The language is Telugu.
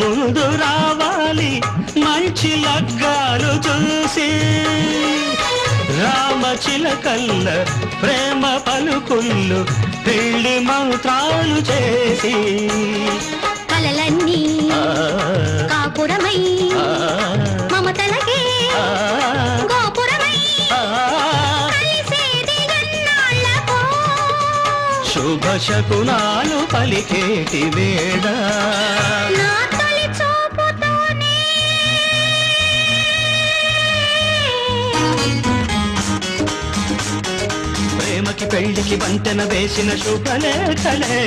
ముందు రావాలి. మంచి లగ్గాలు చూసి రామ చిలకల్ల ప్రేమ పలుకుళ్ళు పెళ్ళి మంత్రాలు చేసి కలలన్నీ కాపురమై శుభ శకునాలు పలికేటి వేళ చూపుతోనే. ప్రేమకి పెళ్ళికి వంతెన వేసిన శుభలేఖలే.